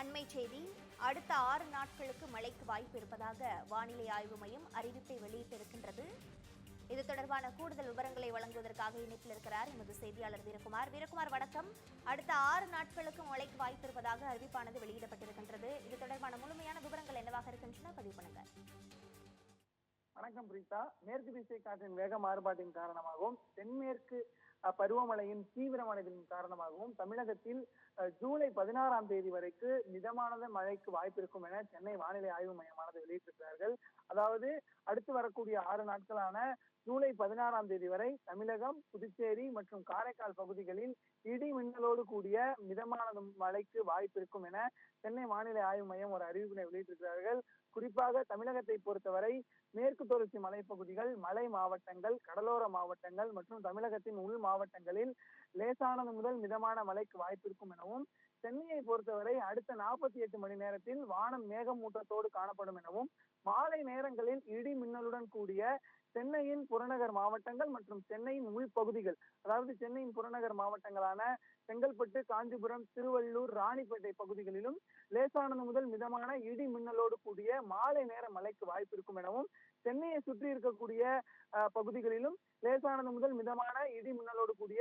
அண்மை செய்தி அடுத்த ஆறு நாட்களுக்கு மழைக்கு வாய்ப்பு இருப்பதாக வானிலை ஆய்வு மையம் அறிவிப்பை வெளியிட்டிருக்கின்றது. இது தொடர்பான கூடுதல் விவரங்களை வழங்குவதற்காக இணைப்பில் இருக்கிறார் எமது செய்தியாளர் வீரகுமார். வீரகுமார் வணக்கம். அடுத்த ஆறு நாட்களுக்கு மழைக்கு வாய்ப்பு இருப்பதாக அறிவிப்பானது வெளியிடப்பட்டிருக்கின்றது. இது தொடர்பான முழுமையான விவரங்கள் என்னவாக இருக்கின்றன பதிவு பண்ணுங்க. வணக்கம் பிரீதா மேற்கு திசை காற்றின் வேக மாறுபாட்டின் காரணமாகவும் தென்மேற்கு பருவமழையின் தீவிரமானதின் காரணமாகவும் தமிழகத்தில் ஜூலை பதினாறாம் தேதி வரைக்கு மிதமானது மழைக்கு வாய்ப்பு இருக்கும் என சென்னை வானிலை ஆய்வு மையமானது வெளியிட்டிருக்கிறார்கள். அதாவது அடுத்து வரக்கூடிய ஆறு நாட்களான ஜூலை பதினாறாம் தேதி வரை தமிழகம் புதுச்சேரி மற்றும் காரைக்கால் பகுதிகளில் இடி மின்னலோடு கூடிய மிதமான மழைக்கு வாய்ப்பு இருக்கும் என சென்னை வானிலை ஆய்வு மையம் ஒரு அறிவிப்பினை வெளியிட்டிருக்கிறார்கள். குறிப்பாக தமிழகத்தை பொறுத்தவரை மேற்கு தொடர்ச்சி மலைப்பகுதிகள் மலை மாவட்டங்கள் கடலோர மாவட்டங்கள் மற்றும் தமிழகத்தின் உள் மாவட்டங்களில் லேசானது முதல் மிதமான மழைக்கு வாய்ப்பிருக்கும் எனவும் சென்னையை பொறுத்தவரை அடுத்த நாற்பத்தி எட்டு மணி நேரத்தில் வானம் மேகமூட்டத்தோடு காணப்படும் எனவும் மாலை நேரங்களில் இடி மின்னலுடன் கூடிய சென்னையின் புறநகர் மாவட்டங்கள் மற்றும் சென்னையின் உள்பகுதிகள் அதாவது சென்னையின் புறநகர் மாவட்டங்களான செங்கல்பட்டு காஞ்சிபுரம் திருவள்ளூர் ராணிப்பேட்டை பகுதிகளிலும் லேசானது முதல் மிதமான இடி மின்னலோடு கூடிய மாலை நேர மழைக்கு வாய்ப்பு இருக்கும் எனவும் சென்னையை சுற்றி இருக்கக்கூடிய பகுதிகளிலும் லேசானது முதல் மிதமான இடி மின்னலோடு கூடிய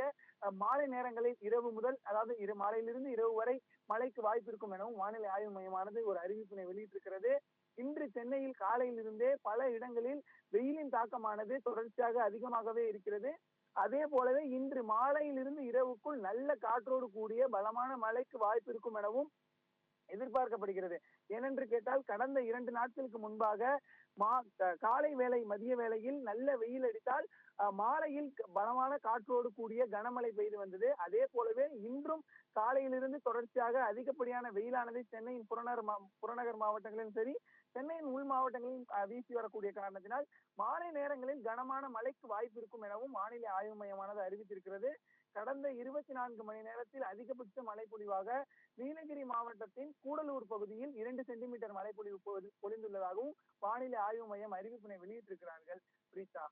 மாலை நேரங்களில் இரவு முதல் அதாவது இரு மாலையிலிருந்து இரவு வரை மழைக்கு வாய்ப்பு இருக்கும் எனவும் வானிலை ஆய்வு மையமானது ஒரு அறிவிப்பினை வெளியிட்டிருக்கிறது. இன்று சென்னையில் காலையிலிருந்தே பல இடங்களில் வெயிலின் தாக்கமானது தொடர்ச்சியாக அதிகமாகவே இருக்கிறது. அதே போலவே இன்று மாலையிலிருந்து இரவுக்குள் நல்ல காற்றோடு கூடிய பலமான மழைக்கு வாய்ப்பு இருக்கும் எனவும் எதிர்பார்க்கப்படுகிறது. ஏனென்று கேட்டால் கடந்த இரண்டு நாட்களுக்கு முன்பாக மா காலை வேலை மதிய வேளையில் நல்ல வெயில் அடித்தால் மாலையில் பலமான காற்றோடு கூடிய கனமழை பெய்து வந்தது. அதே போலவே இன்றும் காலையிலிருந்து தொடர்ச்சியாக அதிகப்படியான வெயிலானது சென்னையின் புறநகர் மா புறநகர் மாவட்டங்களிலும் சரி சென்னையின் உள் மாவட்டங்களிலும் வீசி வரக்கூடிய காரணத்தினால் மாலை நேரங்களில் கனமான மழைக்கு வாய்ப்பு இருக்கும் எனவும் வானிலை ஆய்வு மையமானது அறிவித்திருக்கிறது. கடந்த இருபத்தி நான்கு மணி நேரத்தில் அதிகபட்ச மழைப்பொழிவாக நீலகிரி மாவட்டத்தின் கூடலூர் பகுதியில் இரண்டு சென்டிமீட்டர் மழைப்பொழிவு பொழிந்துள்ளதாகவும் வானிலை ஆய்வு மையம் அறிவிப்பினை வெளியிட்டிருக்கிறார்கள். பிரீதா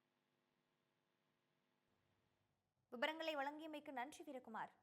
விவரங்களை வழங்கியமைக்கு நன்றி வீரகுமார்.